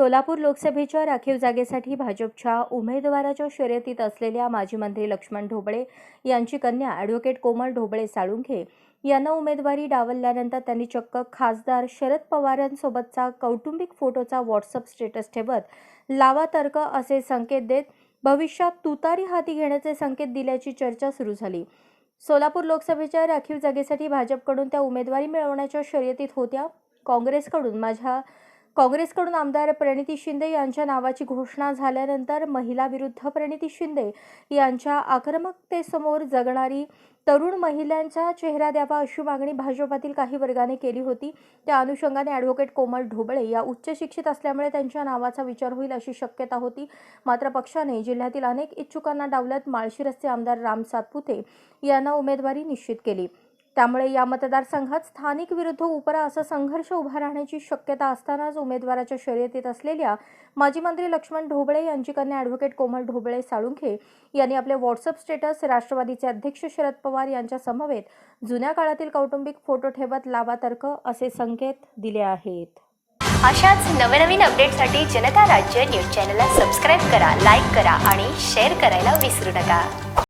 सोलापूर लोकसभेच्या राखीव जागेसाठी भाजपच्या उमेदवाराच्या शर्यतीत असलेल्या माजी मंत्री लक्ष्मण ढोबळे यांची कन्या ॲडव्होकेट कोमल ढोबळे साळुंखे यांना उमेदवारी डावलल्यानंतर त्यांनी चक्क खासदार शरद पवारांसोबतचा कौटुंबिक फोटोचा व्हॉट्सअप स्टेटस ठेवत लावा तर्क असे संकेत देत भविष्यात तुतारी हाती घेण्याचे संकेत दिल्याची चर्चा सुरू झाली. सोलापूर लोकसभेच्या राखीव जागेसाठी भाजपकडून त्या उमेदवारी मिळवण्याच्या शर्यतीत होत्या. काँग्रेसकडून माझ्या काँग्रेसकडून आमदार प्रणिती शिंदे यांच्या नावाची घोषणा झाल्यानंतर महिला विरुद्ध प्रणिती शिंदे यांच्या आक्रमकतेसमोर जगणारी तरुण महिलांचा चेहरा द्यावा अशी मागणी भाजपातील काही वर्गाने केली होती. त्या अनुषंगाने ॲडव्होकेट कोमल ढोबळे या उच्च शिक्षित असल्यामुळे त्यांच्या नावाचा विचार होईल अशी शक्यता होती. मात्र पक्षाने जिल्ह्यातील अनेक इच्छुकांना डावलत माळशिरसचे आमदार राम सातपुते यांना उमेदवारी निश्चित केली. त्यामुळे या मतदारसंघात स्थानिक विरुद्ध उपरा असा संघर्ष उभा राहण्याची शक्यता असतानाच उमेदवाराच्या शर्यतीत असलेल्या माजी मंत्री लक्ष्मण ढोबळे यांची कन्या ॲडव्होकेट कोमल ढोबळे साळुंखे यांनी आपले व्हॉट्सअप स्टेटस राष्ट्रवादीचे अध्यक्ष शरद पवार यांच्या समवेत जुन्या काळातील कौटुंबिक फोटो ठेवत लावा तर्क असे संकेत दिले आहेत. अशाच नवनवीन अपडेटसाठी जनता राज्य न्यूज चॅनलला सबस्क्राईब करा लाईक करा आणि शेअर करायला विसरू नका.